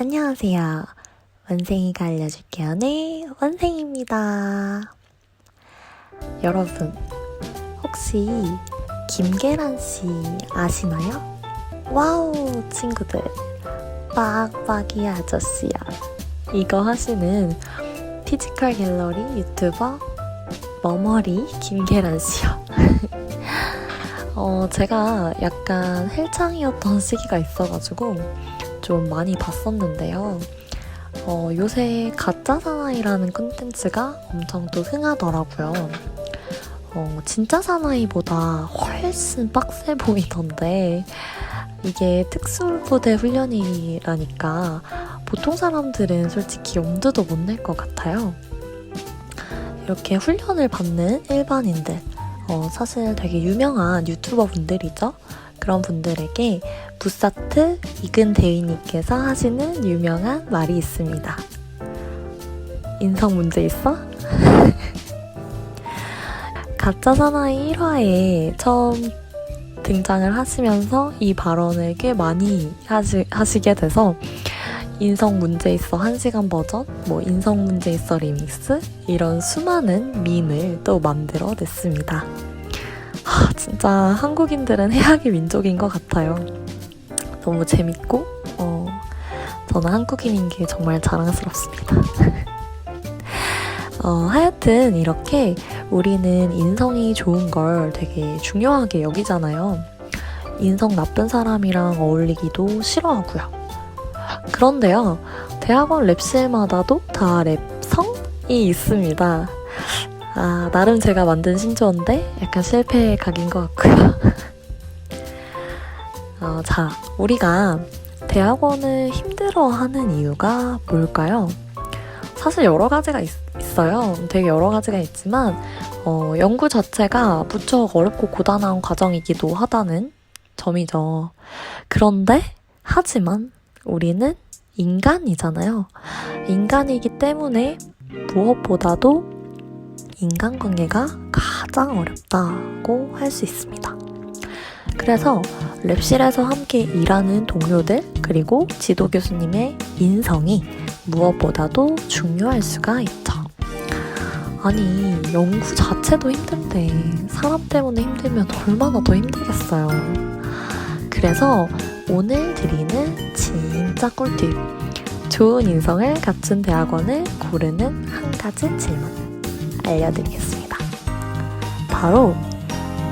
안녕하세요. 원생이가 알려줄게요. 네, 원생입니다. 여러분, 혹시 김계란 씨 아시나요? 와우, 친구들. 빡빡이 아저씨야. 이거 하시는 피지컬 갤러리 유튜버 머머리 김계란 씨요. 어, 제가 약간 헬창이었던 시기가 있어가지고 좀 많이 봤었는데요. 어, 요새 가짜 사나이라는 콘텐츠가 엄청 또 흥하더라고요. 어, 진짜 사나이보다 훨씬 빡세 보이던데, 이게 특수부대 훈련이라니까 보통 사람들은 솔직히 엄두도 못 낼 것 같아요. 이렇게 훈련을 받는 일반인들, 어, 사실 되게 유명한 유튜버 분들이죠. 그런 분들에게 부사트 이근 대위님께서 하시는 유명한 말이 있습니다. 인성 문제 있어? 가짜 사나이 1화에 처음 등장을 하시면서 이 발언을 꽤 많이 하시, 하시게 돼서 인성 문제 있어 1시간 버전, 뭐 인성 문제 있어 리믹스 이런 수많은 밈을 또 만들어 냈습니다. 하, 진짜 한국인들은 해악의 민족인 것 같아요. 너무 재밌고, 어, 저는 한국인인 게 정말 자랑스럽습니다. 어, 하여튼 이렇게 우리는 인성이 좋은 걸 되게 중요하게 여기잖아요. 인성 나쁜 사람이랑 어울리기도 싫어하고요. 그런데요, 대학원 랩실마다도 다 랩성이 있습니다. 아, 나름 제가 만든 신조어인데 약간 실패 각인 것 같고요. 어, 자, 우리가 대학원을 힘들어하는 이유가 뭘까요? 사실 여러 가지가 있, 어요 되게 여러 가지가 있지만 어, 연구 자체가 무척 어렵고 고단한 과정이기도 하다는 점이죠. 그런데 하지만 우리는 인간이잖아요. 인간이기 때문에 무엇보다도 인간관계가 가장 어렵다고 할 수 있습니다. 그래서 랩실에서 함께 일하는 동료들 그리고 지도 교수님의 인성이 무엇보다도 중요할 수가 있죠. 아니 연구 자체도 힘든데 사람 때문에 힘들면 얼마나 더 힘들겠어요. 그래서 오늘 드리는 진짜 꿀팁 좋은 인성을 갖춘 대학원을 고르는 한 가지 질문 알려드리겠습니다. 바로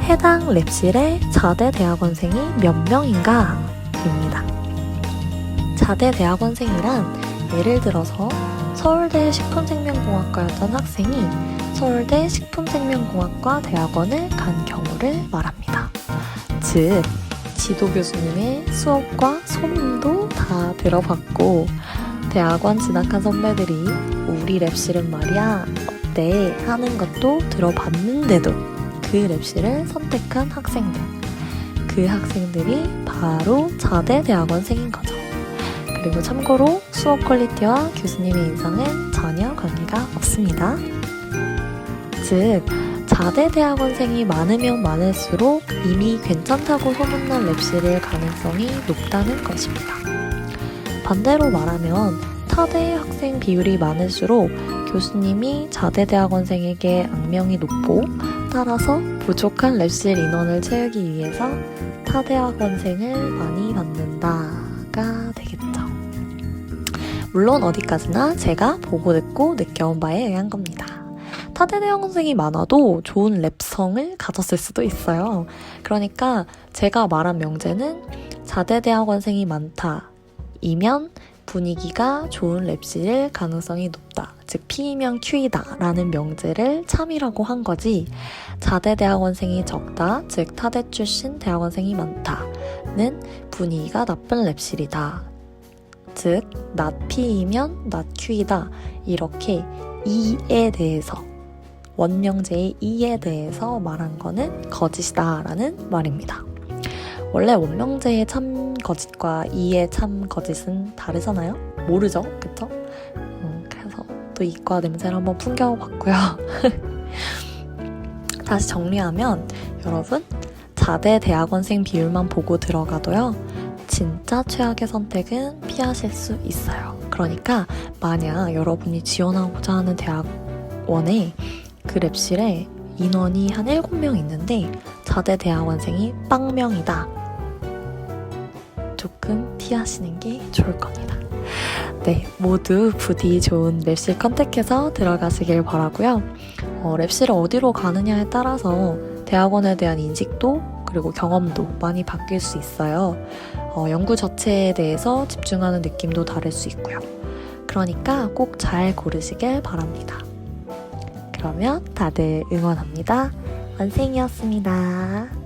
해당 랩실의 자대 대학원생이 몇 명인가? 입니다. 자대 대학원생이란 예를 들어서 서울대 식품생명공학과였던 학생이 서울대 식품생명공학과 대학원을 간 경우를 말합니다. 즉, 지도 교수님의 수업과 소문도 다 들어봤고, 대학원 진학한 선배들이 우리 랩실은 말이야, 어때? 하는 것도 들어봤는데도 그 랩실을 선택한 학생들. 그 학생들이 바로 자대 대학원생인 거죠. 그리고 참고로 수업 퀄리티와 교수님의 인성은 전혀 관계가 없습니다. 즉, 자대 대학원생이 많으면 많을수록 이미 괜찮다고 소문난 랩실일 가능성이 높다는 것입니다. 반대로 말하면 타대 학생 비율이 많을수록 교수님이 자대 대학원생에게 악명이 높고 따라서 부족한 랩실 인원을 채우기 위해서 타대 학원생을 많이 받는다가 되겠죠. 물론 어디까지나 제가 보고 듣고 느껴온 바에 의한 겁니다. 타대 대학원생이 많아도 좋은 랩성을 가졌을 수도 있어요. 그러니까 제가 말한 명제는 자대 대학원생이 많다. 이면 분위기가 좋은 랩실 가능성이 높다. 즉 P이면 Q이다 라는 명제를 참이라고 한 거지 자대 대학원생이 적다. 즉 타대 출신 대학원생이 많다는 분위기가 나쁜 랩실이다. 즉, not P이면 not Q이다. 이렇게 이에 대해서, 원명제의 이에 대해서 말한 거는 거짓이다. 라는 말입니다. 원래 원명제의 참 거짓과 이의 참 거짓은 다르잖아요? 모르죠? 그쵸? 음, 그래서 또 이과 냄새를 한번 풍겨봤고요. 다시 정리하면 여러분, 자대 대학원생 비율만 보고 들어가도요. 진짜 최악의 선택은 피하실 수 있어요. 그러니까 만약 여러분이 지원하고자 하는 대학원에 그 랩실에 인원이 한 7명 있는데 자대 대학원생이 빵명이다. 조금 피하시는 게 좋을 겁니다. 네, 모두 부디 좋은 랩실 컨택해서 들어가시길 바라고요. 어, 랩실을 어디로 가느냐에 따라서 대학원에 대한 인식도 그리고 경험도 많이 바뀔 수 있어요. 어, 연구 자체에 대해서 집중하는 느낌도 다를 수 있고요. 그러니까 꼭 잘 고르시길 바랍니다. 그러면 다들 응원합니다. 원생이었습니다.